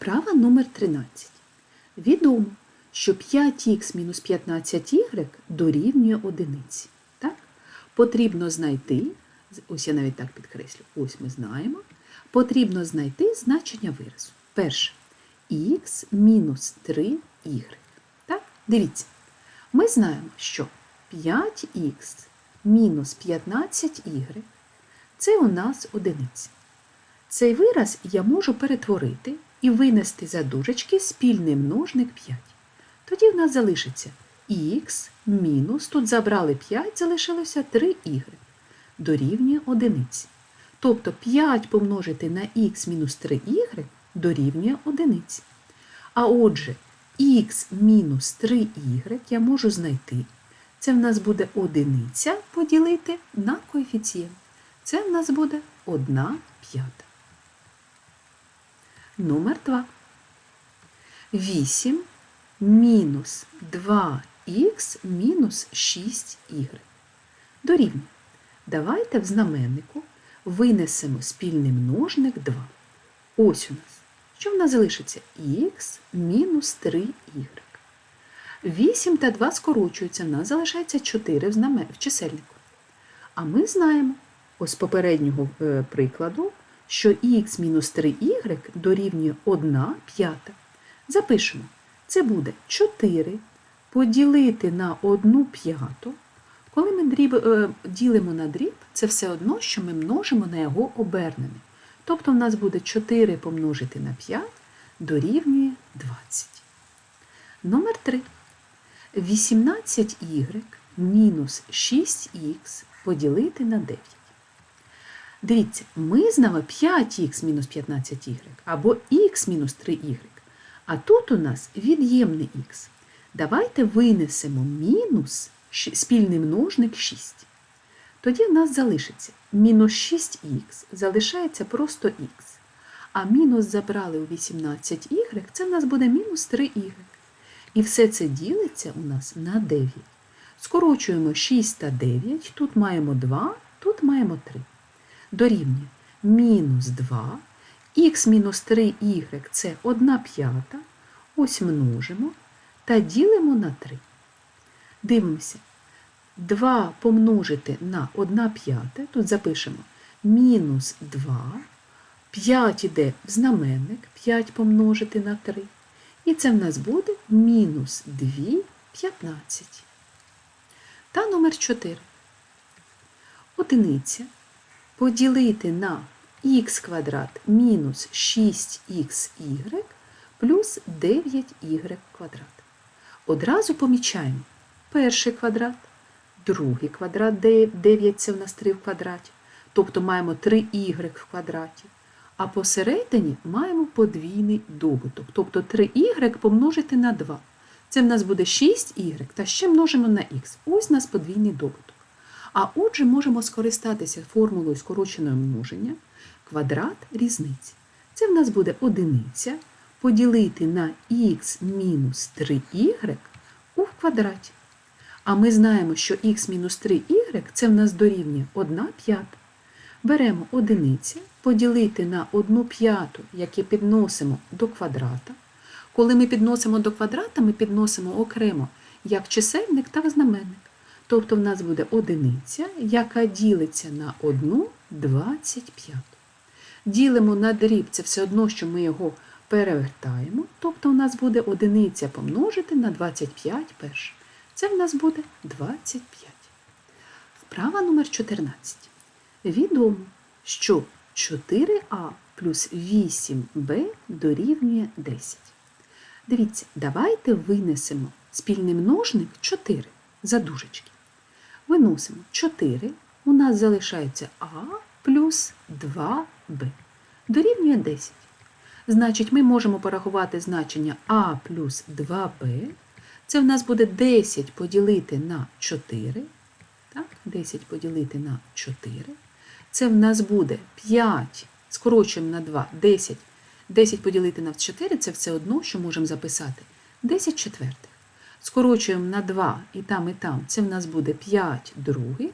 Вправа номер 13. Відомо, що 5х мінус 15y дорівнює одиниці. Так? Потрібно знайти, ось я навіть так підкреслю, ось ми знаємо, потрібно знайти значення виразу. Перше, х мінус 3y. Так? Дивіться, ми знаємо, що 5х мінус 15y це у нас одиниця. Цей вираз я можу перетворити і винести за дужечки спільний множник 5. Тоді в нас залишиться х мінус, тут забрали 5, залишилося 3y, дорівнює одиниці. Тобто 5 помножити на х мінус 3y дорівнює одиниці. А отже, х мінус 3y я можу знайти. Це в нас буде одиниця поділити на коефіцієнт. Це в нас буде 1 п'ята. Номер 2. 8 мінус 2х мінус 6y. Дорівнює. Давайте в знаменнику винесемо спільний множник 2. Ось у нас. Що в нас залишиться? х мінус 3y. 8 та 2 скорочуються, в нас залишається 4 в, чисельнику. А ми знаємо, ось з попереднього е, прикладу, що х мінус 3y дорівнює 1 п'ята. Запишемо, це буде 4 поділити на 1 п'яту. Коли ми дріб, е, ділимо на дріб, це все одно, що ми множимо на його обернене. Тобто в нас буде 4 помножити на 5 дорівнює 20. Номер 3. 18y мінус 6х поділити на 9. Дивіться, ми знали 5х мінус 15y або х мінус 3y. А тут у нас від'ємний х. Давайте винесемо мінус спільний множник 6. Тоді в нас залишиться мінус 6х, залишається просто х. А мінус забрали у 18y, це в нас буде мінус 3y. І все це ділиться у нас на 9. Скорочуємо 6 та 9, тут маємо 2, тут маємо 3. Дорівнює мінус 2, х мінус 3y це 1 п'ята, ось множимо та ділимо на 3. Дивимося. 2 помножити на 1 п'яте, тут запишемо мінус 2, 5 іде в знаменник, 5 помножити на 3. І це в нас буде мінус 2 15. Та номер 4. Одиниця поділити на х квадрат мінус 6xy плюс 9y квадрат. Одразу помічаємо перший квадрат, другий квадрат, 9 це в нас 3 в квадраті, тобто маємо 3y в квадраті. А посередині маємо подвійний добуток, тобто 3y помножити на 2. Це в нас буде 6y, та ще множимо на х. Ось у нас подвійний добуток. А отже, можемо скористатися формулою скороченого множення квадрат різниці. Це в нас буде одиниця поділити на х мінус 3y у квадраті. А ми знаємо, що х мінус 3y це в нас дорівнює 1 п'ята. Беремо одиниця поділити на 1 п'яту, яке підносимо до квадрата. Коли ми підносимо до квадрата, ми підносимо окремо як чисельник та знаменник. Тобто в нас буде одиниця, яка ділиться на 1 25. Ділимо на дріб, це все одно, що ми його перевертаємо. Тобто у нас буде одиниця помножити на 25 перше. Це в нас буде 25. Вправа номер 14. Відомо, що 4а плюс 8b дорівнює 10. Дивіться, давайте винесемо спільний множник 4 за дужечки. Виносимо 4, у нас залишається а плюс 2b. Дорівнює 10. Значить, ми можемо порахувати значення а плюс 2b. Це в нас буде 10 поділити на 4. Так, 10 поділити на 4. Це в нас буде 5, скорочуємо на 2, 10. 10 поділити на 4 це все одно, що можемо записати 10 четвертих. Скорочуємо на 2 і там, і там, це в нас буде 5 других,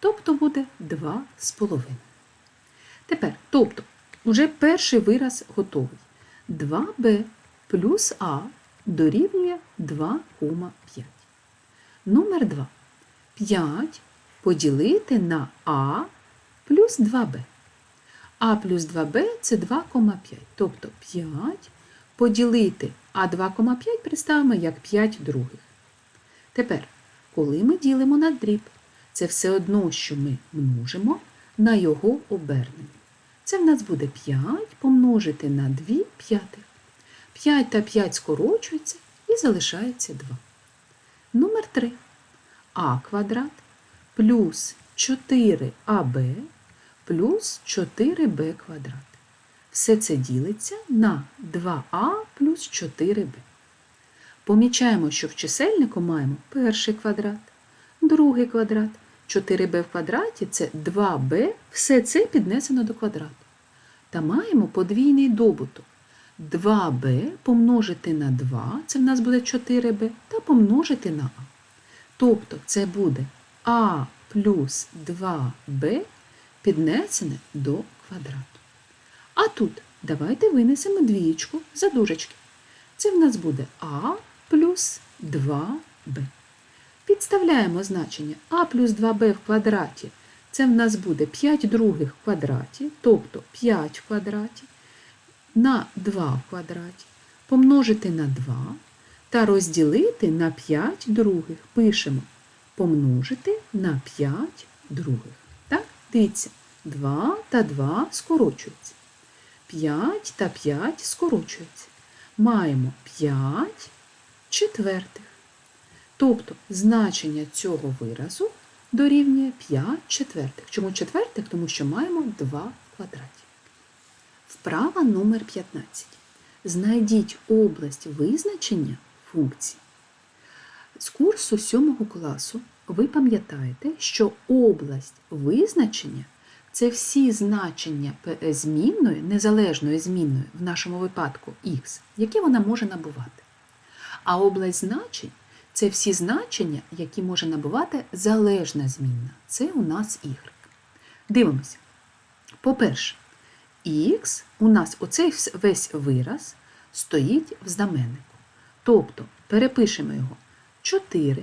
тобто буде 2 з половиною. Тепер, тобто, вже перший вираз готовий. 2b плюс а дорівнює 2,5. Номер 2. 5 поділити на а плюс 2b. А плюс 2b це 2,5. Тобто 5 поділити а 2,5 представимо як 5 других. Тепер, коли ми ділимо на дріб, це все одно, що ми множимо на його обернення. Це в нас буде 5 помножити на 2 п'ятих. 5 та 5 скорочуються і залишається 2. Номер 3. А квадрат плюс 4аб плюс 4b квадрат. Все це ділиться на 2а плюс 4b. Помічаємо, що в чисельнику маємо перший квадрат, другий квадрат. 4b в квадраті це 2b, все це піднесено до квадрату. Та маємо подвійний добуток. 2b помножити на 2, це в нас буде 4b, та помножити на а. Тобто це буде а плюс 2b піднесене до квадрату. А тут давайте винесемо двієчку за дужечки. Це в нас буде а плюс 2b. Підставляємо значення а плюс 2b в квадраті. Це в нас буде 5 других в квадраті, тобто 5 в квадраті, на 2 в квадраті, помножити на 2 та розділити на 5 других. Пишемо помножити на 5 других. Так, дивіться, 2 та 2 скорочуються. 5 та 5 скорочуються. Маємо 5 четвертих. Тобто значення цього виразу дорівнює 5 четвертих. Чому четвертих? Тому що маємо 2 квадраті. Вправа номер 15. Знайдіть область визначення функцій. З курсу 7 класу ви пам'ятаєте, що область визначення це всі значення П- змінної, незалежної змінної, в нашому випадку х, які вона може набувати. А область значень це всі значення, які може набувати залежна змінна. Це у нас y. Дивимося. По-перше, х у нас оцей весь вираз стоїть в знаменнику. Тобто перепишемо його 4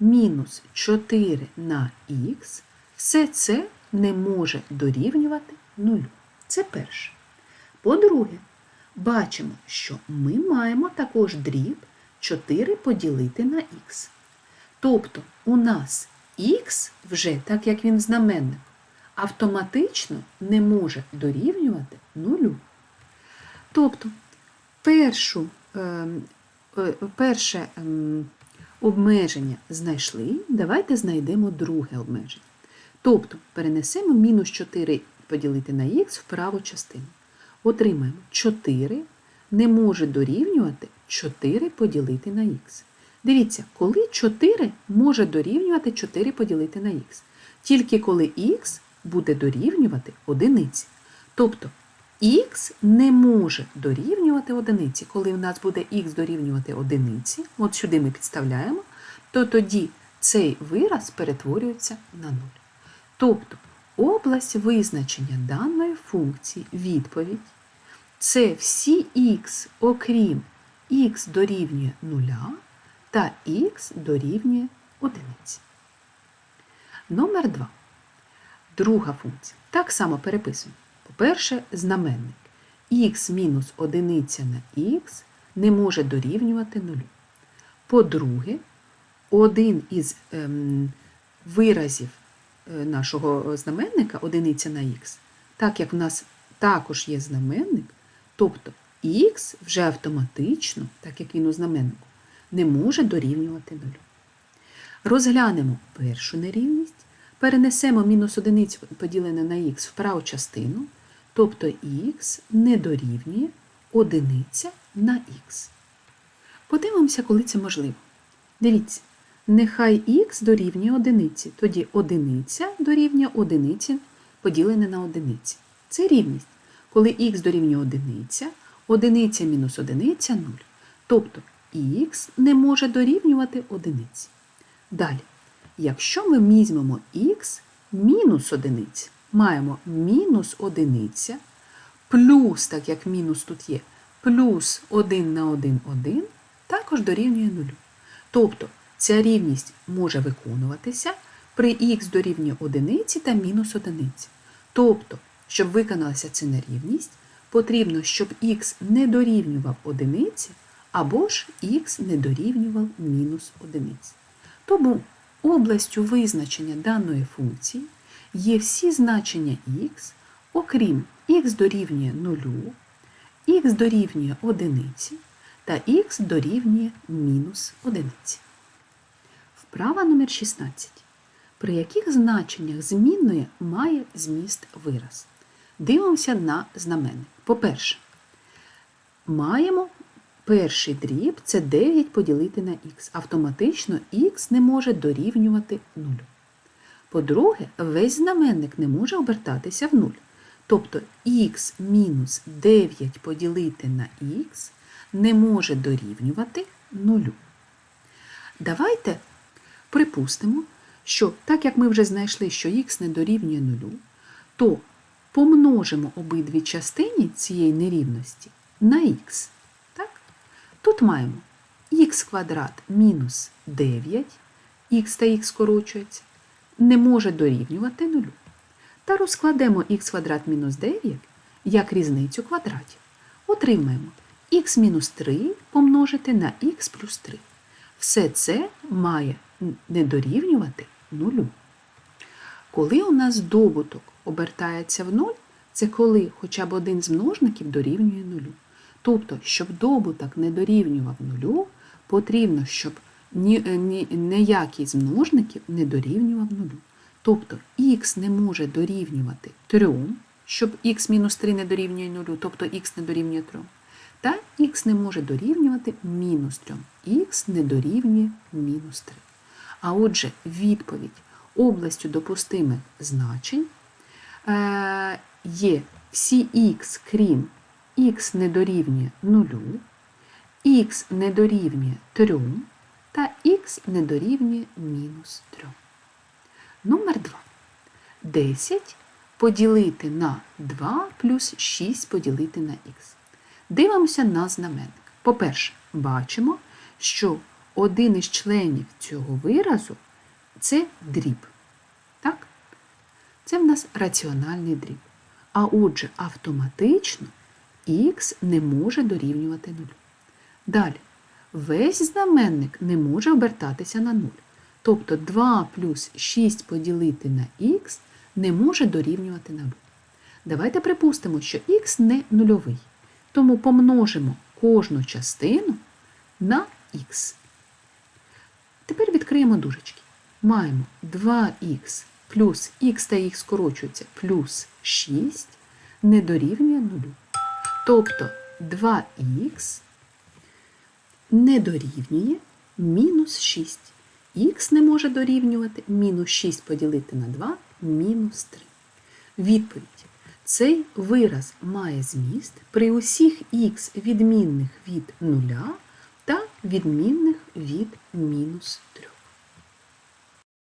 мінус 4 на х, все це не може дорівнювати нулю. Це перше. По-друге, бачимо, що ми маємо також дріб 4 поділити на х. Тобто у нас х вже, так як він в знаменнику, автоматично не може дорівнювати нулю. Тобто першу, ем, е, перше ем, обмеження знайшли, давайте знайдемо друге обмеження. Тобто перенесемо мінус 4 поділити на х в праву частину. Отримаємо 4 не може дорівнювати 4 поділити на х. Дивіться, коли 4 може дорівнювати 4 поділити на х. Тільки коли х буде дорівнювати одиниці. Тобто х не може дорівнювати одиниці. Коли в нас буде х дорівнювати одиниці, от сюди ми підставляємо, то тоді цей вираз перетворюється на 0. Тобто область визначення даної функції відповідь це всі х, окрім х дорівнює 0 та х дорівнює 1. Номер 2. Друга функція. Так само переписуємо. По-перше, знаменник х мінус 1 на х не може дорівнювати 0. По-друге, один із ем, виразів нашого знаменника одиниця на х, так як в нас також є знаменник, тобто х вже автоматично, так як він у знаменнику, не може дорівнювати 0. Розглянемо першу нерівність, перенесемо мінус одиницю поділене на х в праву частину, тобто х не дорівнює одиниця на х. Подивимося, коли це можливо. Дивіться, нехай х дорівнює одиниці, тоді одиниця дорівнює одиниці поділене на одиниці. Це рівність. Коли х дорівнює одиниця, одиниця мінус одиниця 0. Тобто х не може дорівнювати одиниці. Далі, якщо ми візьмемо х мінус одиниця, маємо мінус одиниця, плюс, так як мінус тут є, плюс 1 на 1 1 також дорівнює 0. Тобто ця рівність може виконуватися при х дорівнює 1 та мінус 1. Тобто, щоб виконалася ця нерівність, потрібно, щоб х не дорівнював 1 або ж х не дорівнював мінус 1. Тому областю визначення даної функції є всі значення х, окрім х дорівнює 0, х дорівнює 1 та х дорівнює мінус 1. Вправа номер 16. При яких значеннях змінної має зміст вираз? Дивимося на знаменник. По-перше, маємо перший дріб це 9 поділити на х. Автоматично х не може дорівнювати 0. По-друге, весь знаменник не може обертатися в 0. Тобто х мінус 9 поділити на х не може дорівнювати 0. Давайте припустимо, що так як ми вже знайшли, що х не дорівнює 0, то помножимо обидві частини цієї нерівності на х. Так? Тут маємо х квадрат мінус 9, х та х скорочується, не може дорівнювати 0. Та розкладемо х квадрат мінус 9 як різницю квадратів. Отримаємо х мінус 3 помножити на х плюс 3. Все це має не дорівнювати нулю. Коли у нас добуток обертається в 0, це коли хоча б один з множників дорівнює нулю. Тобто, щоб добуток не дорівнював нулю, потрібно, щоб ні, ні, ніякий з множників не дорівнював нулю. Тобто х не може дорівнювати 3, щоб х мінус 3 не дорівнює нулю, тобто х не дорівнює 3. Та х не може дорівнювати мінус 3. х не дорівнює мінус 3. А отже, відповідь областю допустимих значень е, є всі х, крім х не дорівнює 0, х не дорівнює 3 та х не дорівнює мінус 3. Номер 2. 10 поділити на 2 плюс 6 поділити на х. Дивимося на знаменник. По-перше, бачимо, що один із членів цього виразу це дріб. Так? Це в нас раціональний дріб. А отже, автоматично х не може дорівнювати 0. Далі, весь знаменник не може обертатися на 0. Тобто 2 плюс 6 поділити на х не може дорівнювати 0. Давайте припустимо, що х не нульовий. Тому помножимо кожну частину на х. Тепер відкриємо дужечки. Маємо 2х плюс х та х скорочується плюс 6 не дорівнює 0. Тобто 2х не дорівнює мінус 6. Х не може дорівнювати мінус 6 поділити на 2 мінус 3. Відповідь. Цей вираз має зміст при усіх х відмінних від 0 та відмінних від мінус 3.